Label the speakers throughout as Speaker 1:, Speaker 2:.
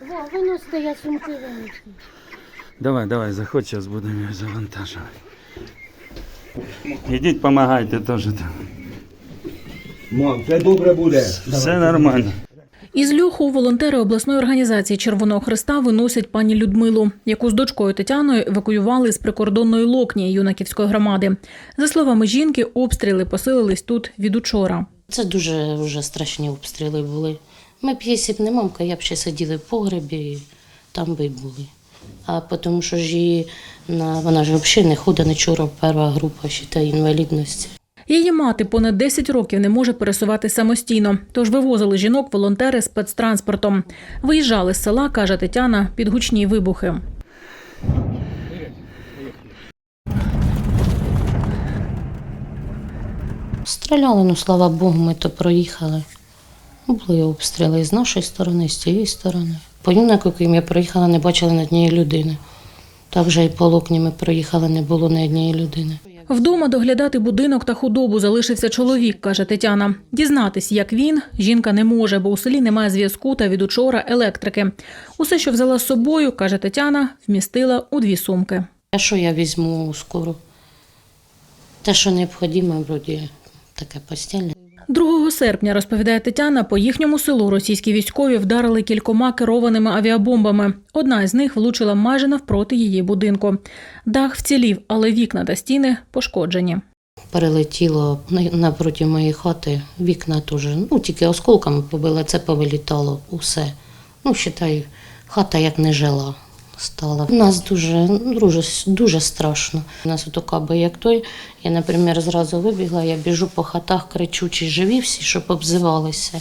Speaker 1: Во, виносите, я сумки винесу.
Speaker 2: Давай, давай, заходь, зараз будемо її завантажувати. Ідіть, допомагайте теж там.
Speaker 3: Мам, все добре буде.
Speaker 2: Все нормально.
Speaker 4: Із льоху волонтери обласної організації Червоного Христа виносять пані Людмилу, яку з дочкою Тетяною евакуювали з прикордонної локні юнаківської громади. За словами жінки, обстріли посилились тут від учора.
Speaker 5: Це дуже вже страшні обстріли були. Ми б, якщо б не мамка, я б ще сиділи в погребі, там би й були. А тому що ж її на вона ж взагалі не ходить, нічого, перша група ще та інвалідності.
Speaker 4: Її мати понад 10 років не може пересувати самостійно, тож вивозили жінок волонтери спецтранспортом. Виїжджали з села, каже Тетяна, під гучні вибухи.
Speaker 5: Стріляли, ну слава Богу, ми то проїхали. Були обстріли і з нашої сторони, і з цієї сторони. По юнаку, яким я проїхала, не бачили ні однієї людини. Так вже і по локні ми проїхали, не було ні однієї людини.
Speaker 4: Вдома доглядати будинок та худобу залишився чоловік, каже Тетяна. Дізнатись, як він, жінка не може, бо у селі немає зв'язку та від учора електрики. Усе, що взяла з собою, каже Тетяна, вмістила у дві сумки.
Speaker 5: А що я візьму скоро? Те, що необхідно, вроді таке постільне.
Speaker 4: 2 серпня, розповідає Тетяна, по їхньому селу російські військові вдарили кількома керованими авіабомбами. Одна із них влучила майже навпроти її будинку. Дах вцілів, але вікна та стіни пошкоджені.
Speaker 5: Перелетіло на- напроти моєї хати, вікна теж. Ну, тільки осколками побило, це повилітало усе. Ну, вважаю, хата як не жила стала. У нас дуже, ну, дуже, дуже страшно. У нас ото як той. Я, наприклад, зразу вибігла, я біжу по хатах, кричу, чи живі всі, щоб обзивалися.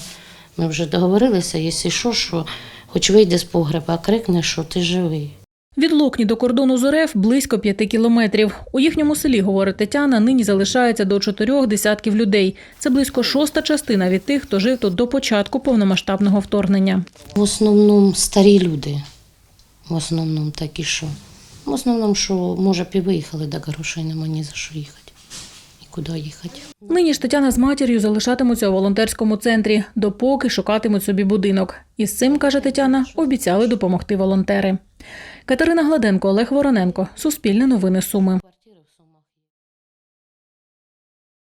Speaker 5: Ми вже договорилися, якщо що, що хоч вийде з погреба, а крикне, що ти живий.
Speaker 4: Від Локні до кордону з РФ близько п'яти кілометрів. У їхньому селі, говорить Тетяна, нині залишається до чотирьох десятків людей. Це близько шоста частина від тих, хто жив тут до початку повномасштабного вторгнення.
Speaker 5: В основному старі люди. В основному такі, що. В основному, що може б і виїхали, так грошей нема ні за що їхати. І куди їхати.
Speaker 4: Нині ж Тетяна з матір'ю залишатимуться у волонтерському центрі, допоки шукатимуть собі будинок. І з цим, каже Тетяна, обіцяли допомогти волонтери. Катерина Гладенко, Олег Вороненко. Суспільне новини Суми.